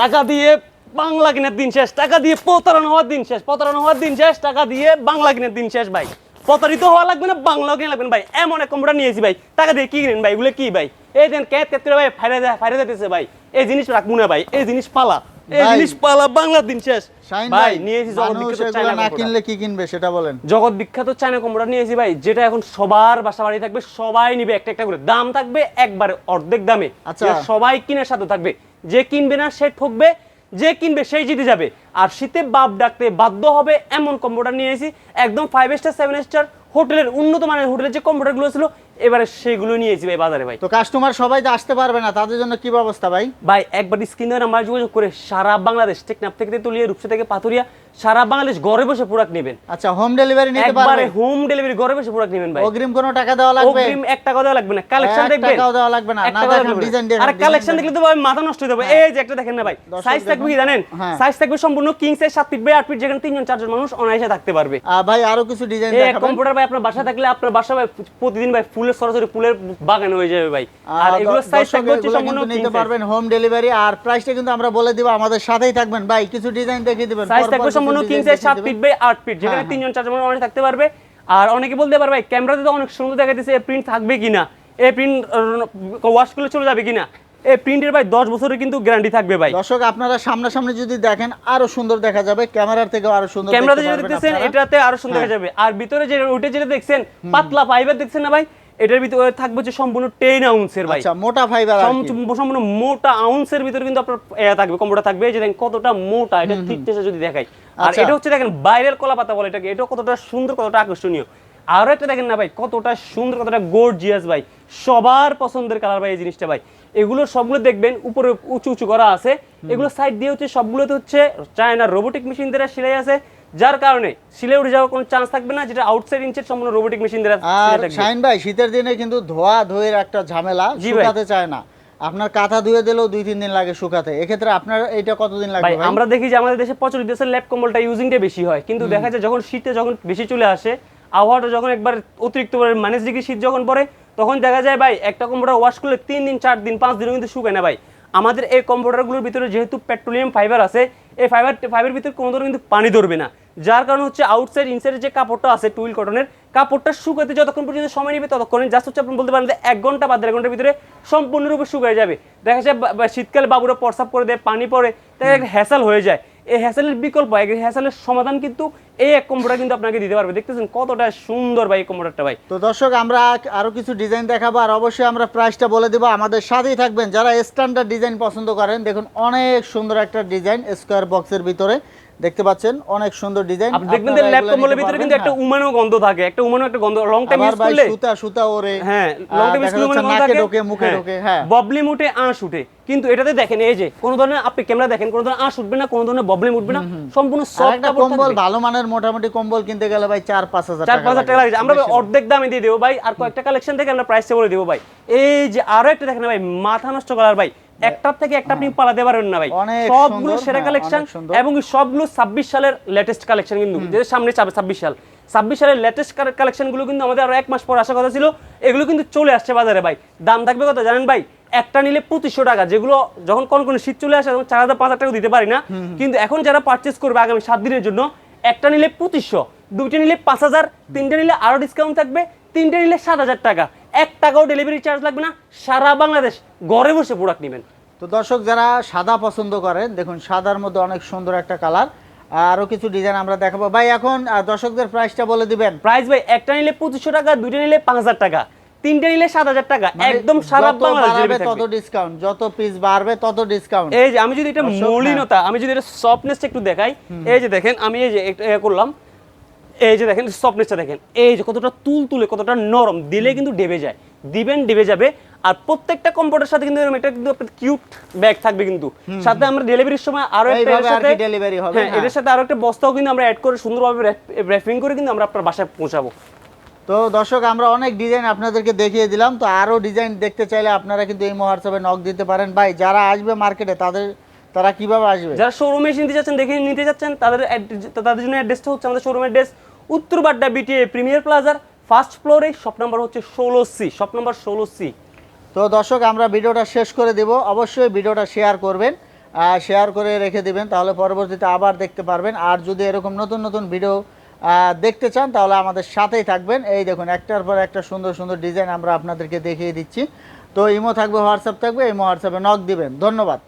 টাকা দিয়ে বাংলা কিনার দিন শেষ, টাকা দিয়ে প্রতারণা হওয়ার দিন শেষ, প্রতারণা হওয়ার দিন শেষ, টাকা দিয়ে বাংলা কিনার দিন শেষ ভাই। প্রতারিত হওয়া লাগবে না বাংলা কিনে লাগবেন ভাই। এমন এক কম্পিউটার নিয়েছি ভাই, টাকা দিয়ে কি কিনেন ভাই, এগুলো কি ভাই? এই দেন ক্যাত ক্যাত ভাই ফাইরে ফাইরে যেতেছে ভাই। এই জিনিস রাখব না ভাই, এই জিনিস পালা। এই ভাই, জিনিস দিন শেষ। ভাই ভাই নিয়েছি জগৎ বিখ্যাত চায়না না কিনলে কি কিনবে সেটা বলেন। জগৎ বিখ্যাত চায়না কম্পিউটার নিয়েছি ভাই যেটা এখন সবার বাসা বাড়ি থাকবে সবাই নিবে একটা একটা করে। দাম থাকবে একবারে অর্ধেক দামে। আচ্ছা। সবাই কিনার সাথে থাকবে যে কিনবে না সে ঠকবে যে কিনবে সেই জিতে যাবে। আর শীতে বাপ ডাকতে বাধ্য হবে এমন কম্পিউটার নিয়েছি একদম ফাইভ স্টার সেভেন স্টার হোটেলের উন্নত মানের হোটেলের যে কম্পিউটারগুলো ছিল এবারে সেগুলো নিয়েছি ভাই বাজারে ভাই। তো কাস্টমার সবাই তো আসতে পারবে না তাদের জন্য কি ব্যবস্থা ভাই? ভাই একবার স্ক্রিনে নাম্বার যোগাযোগ করে সারা বাংলাদেশ টেকনাফ থেকে তুলিয়ে রূপসা থেকে পাথুরিয়া সারা বাংলাদেশ ঘরে বসে প্রোডাক্ট নেবেন। আচ্ছা হোম ডেলিভারি নিতে পারবেন? একবারে হোম ডেলিভারি ঘরে বসে প্রোডাক্ট নেবেন ভাই। অগ্রিম কোনো টাকা দেওয়া লাগবে? অগ্রিম এক টাকা দেওয়া লাগবে না। কালেকশন দেখবেন? টাকাও দেওয়া লাগবে না। না দেখেন, দেওয়া লাগবে না। design দেখেন, আর কালেকশন দেখলে তো ভাই মাথা নষ্ট হয়ে যাবে। এই যে একটা দেখেন না ভাই সাইজ থাকবে কি জানেন? হ্যাঁ। সাইজ থাকবে সম্পূর্ণ কিং সাইজ সাত ফিট বাই আট ফিট যেখানে তিনজন চারজন মানুষ অনায়াসে থাকতে পারবে। আহ, ভাই আরও কিছু ডিজাইন দেখাবেন? এই কম্পিউটার ভাই আপনার বাসা থাকলে আপনার বাসা ভাই প্রতিদিন ভাই ফুলের সরাসরি ফুলের বাগান হয়ে যাবে ভাই। আর এগুলো সাইজ থাকবে হচ্ছে সম্পূর্ণ নিতে পারবেন হোম ডেলিভারি আর প্রাইসটা কিন্তু আমরা বলে দিব আমাদের সাথেই থাকবেন। ভাই কিছু ডিজাইন দেখিয়ে দিবেন সাইজ থাকবে সম্পূর্ণ কিং সাইজ সাত ফিট বাই আট ফিট যেখানে হ্যাঁ, তিনজন চারজন মানুষ থাকতে পারবে। আর অনেকে বলতে পারবে ভাই ক্যামেরাতে তো অনেক সুন্দর দেখা যাচ্ছে প্রিন্ট থাকবে কিনা? এই প্রিন্ট ওয়াশ করলে চলে যাবে কিনা? এই প্রিন্টের ভাই দশ বছরের কিন্তু গ্যারান্টি থাকবে ভাই। দর্শক আপনারা সামনাসামনি যদি দেখেন আরও সুন্দর দেখা যাবে। ক্যামেরার থেকেও আরও সুন্দর ক্যামেরাতে যেটা দেখতেছেন এটাতে আরও সুন্দর দেখা যাবে। আর ভিতরে যে ওইটা যেটা দেখছেন পাতলা ফাইবার দেখছেন না ভাই? এটার ভিতরে থাকবে হচ্ছে সম্পূর্ণ টেন আউন্সের ভাই। আচ্ছা মোটা ফাইবার সম- সম্পূর্ণ মোটা আউন্সের ভিতরে কিন্তু আপনার এ থাকবে কম্পিউটার থাকবে। এই যে দেখেন কতটা মোটা এটা থিকনেস যদি দেখাই। আর আচ্ছা। এটা হচ্ছে দেখেন বাইরের কলা পাতা বলে এটাকে। এটা কতটা সুন্দর কতটা আকর্ষণীয়। আরও একটা দেখেন না ভাই কতটা সুন্দর কতটা গর্জিয়াস ভাই। সবার পছন্দের কালার ভাই এই জিনিসটা ভাই। এগুলো সবগুলো দেখবেন উপরে উঁচু উঁচু করা আছে। এগুলো সাইড দিয়ে হচ্ছে সবগুলোতে হচ্ছে চায়নার রোবোটিক মেশিন দ্বারা সেলাই আছে। যার কারণে উঠে যাওয়ার কোনো চান্স থাকবে না যেটা আউটসাইড ইঞ্চের সম্পূর্ণ রোবোটিক মেশিন দ্বারা আর শাইন ভাই শীতের দিনে কিন্তু ধোয়া ধুয়ের একটা ঝামেলা শুকাতে চায় না। আপনার কাঁথা ধুয়ে দিলেও দুই তিন দিন লাগে শুকাতে। এক্ষেত্রে আপনার এটা কতদিন লাগবে আমরা দেখি যে আমাদের দেশে প্রচলিত দেশে ল্যাপ কম্বলটা ইউজিংটা বেশি হয়। কিন্তু দেখা যায় যখন শীতে যখন বেশি চলে আসে আবহাওয়াটা যখন একবার অতিরিক্ত মাইনাস ডিগ্রি শীত যখন পড়ে তখন দেখা যায় ভাই একটা কম্পিউটার ওয়াশ করলে তিন দিন চার দিন পাঁচ দিনও কিন্তু শুকায় না ভাই। আমাদের এই কম্পিউটারগুলোর ভিতরে যেহেতু পেট্রোলিয়াম ফাইবার আছে এই ফাইবার ফাইবার ভিতরে কোনো ধরনের কিন্তু পানি ধরবে না। যার কারণে হচ্ছে আউটসাইড ইনসাইডের যে কাপড়টা আছে টুইল কটনের কাপড়টা শুকাতে যতক্ষণ পর্যন্ত সময় নেবে ততক্ষণ। জাস্ট হচ্ছে আপনি বলতে পারেন যে এক ঘণ্টা বা দেড় ঘণ্টার ভিতরে সম্পূর্ণরূপে শুকিয়ে যাবে। দেখা যায় শীতকালে বাবুরা প্রসাব করে দেয় পানি পড়ে তাই একটা হ্যাসাল হয়ে যায়। এই হ্যাসালের বিকল্প হ্যাসালের সমাধান কিন্তু এই এক কম্পিউটার কিন্তু আপনাকে দিতে পারবে। দেখতেছেন কতটা সুন্দর ভাই কম্পিউটারটা ভাই। তো দর্শক, আমরা আরও কিছু ডিজাইন দেখাবো, আর অবশ্যই আমরা প্রাইসটা বলে দেবো। আমাদের সাথেই থাকবেন। যারা স্ট্যান্ডার্ড ডিজাইন পছন্দ করেন, দেখুন অনেক সুন্দর একটা ডিজাইন স্কোয়ার বক্সের ভিতরে। দেখতে পাচ্ছেন অনেক সুন্দর ডিজাইন। আপনি দেখবেন যে ল্যাপ কম্বলের ভিতরে কিন্তু একটা উমানো গন্ধ থাকে একটা উমানো একটা গন্ধ লং টাইম ইউজ করলে সুতা সুতা ওরে হ্যাঁ লং টাইম ইউজ করলে গন্ধ থাকে। ঢোকে মুখে ঢোকে হ্যাঁ। ববলি মুটে আঁশ উঠে। কিন্তু এটাতে দেখেন এই যে কোনো ধরনের আপনি ক্যামেরা দেখেন কোন ধরনের আঁশ উঠবে না কোনো ধরনের ববলি উঠবে না সম্পূর্ণ সফট কম্বল ভালো মানের মোটামুটি কম্বল কিনতে গেলে ভাই চার পাঁচ হাজার চার পাঁচ হাজার টাকা লাগে আমরা। অর্ধেক দামে দিয়ে দেবো ভাই আর কয়েকটা কালেকশন থেকে আমরা প্রাইসটা বলে দেবো ভাই। এই যে আরও একটা দেখেন ভাই মাথা নষ্ট করার ভাই। একটার থেকে একটা আপনি পালাতে পারবেন না ভাই। সবগুলো সেরা হ্যাঁ, কালেকশন অনেক সুন্দর। এবং সবগুলো ছাব্বিশ সালের লেটেস্ট কালেকশন কিন্তু। যে সামনে চাবে ছাব্বিশ সাল। ছাব্বিশ সালের লেটেস্ট কালেকশনগুলো কিন্তু আমাদের আরও এক মাস পর আসার কথা ছিল। এগুলো কিন্তু চলে আসছে বাজারে ভাই। দাম থাকবে কত জানেন ভাই? একটা নিলে পঁচিশশো টাকা। যেগুলো যখন কোন কোন শীত চলে আসে তখন চার হাজার পাঁচ হাজার টাকা দিতে পারি না। কিন্তু এখন যারা পারচেস করবে আগামী সাত দিনের জন্য একটা নিলে পঁচিশশো দুইটা নিলে পাঁচ হাজার তিনটে নিলে আরও ডিসকাউন্ট থাকবে তিনটে নিলে সাত হাজার টাকা। এক টাকাও ডেলিভারি চার্জ লাগবে না সারা বাংলাদেশ ঘরে বসে প্রোডাক্ট নেবেন। তো দর্শক যারা সাদা পছন্দ করেন দেখুন সাদার মধ্যে অনেক সুন্দর একটা কালার আরও কিছু ডিজাইন আমরা দেখাবো। ভাই এখন দর্শকদের প্রাইসটা বলে দিবেন। প্রাইস ভাই একটা নিলে পঁচিশশো টাকা দুইটা নিলে পাঁচ হাজার টাকা তিনটা নিলে সাত হাজার টাকা মানে একদম সারা বাংলাদেশ তত ডিসকাউন্ট যত পিস বাড়বে তত ডিসকাউন্ট এই যে আমি যদি এটা দর্শক, মলিনতা আমি যদি এটা সফটনেসটা একটু দেখাই এই যে দেখেন আমি এই যে একটু করলাম এই যে দেখেন সফটনেসটা দেখেন এই যে কতটা তুল তুলে কতটা নরম দিলে কিন্তু ডেবে যায়। দিবেন ডেবে যাবে আর প্রত্যেকটা কম্পিউটার সাথে কিন্তু একটা কিন্তু কিউট ব্যাগ থাকবে কিন্তু। সাথে আমরা ডেলিভারির সময় আরও একটা এর সাথে ডেলিভারি হবে, হ্যাঁ হ্যাঁ। এর সাথে আরও একটা বস্তাও কিন্তু আমরা অ্যাড করে সুন্দরভাবে র্যাপিং করে কিন্তু আমরা আপনার বাসায় পৌঁছাবো। তো দর্শক আমরা অনেক ডিজাইন আপনাদেরকে দেখিয়ে দিলাম তো আরও ডিজাইন দেখতে চাইলে আপনারা কিন্তু এই হোয়াটসঅ্যাপে নক দিতে পারেন। ভাই যারা আসবে মার্কেটে তাদের তারা কীভাবে আসবে? যারা শোরুমে এসে নিতে যাচ্ছেন দেখে নিতে যাচ্ছেন তাদের তাদের জন্য অ্যাড্রেসটা হচ্ছে আমাদের শোরুমের অ্যাড্রেস উত্তর বাড্ডা বিটিএ প্রিমিয়ার প্লাজার ফার্স্ট ফ্লোরে শপ নাম্বার হচ্ছে ষোলো সি শপ নাম্বার ষোলো সি তো দর্শক, আমরা ভিডিওটা শেষ করে দেব। অবশ্যই ভিডিওটা শেয়ার করবেন শেয়ার করে রেখে দিবেন, তাহলে পরবর্তীতে আবার দেখতে পারবেন। আর যদি এরকম নতুন নতুন ভিডিও দেখতে চান, তাহলে আমাদের সাথেই থাকবেন। এই দেখুন, একটার পর একটা সুন্দর সুন্দর ডিজাইন আমরা আপনাদেরকে দেখিয়ে দিচ্ছি। তো ইমো থাকবে হোয়াটসঅ্যাপ থাকবে ইমো হোয়াটসঅ্যাপে নক দিবেন। ধন্যবাদ।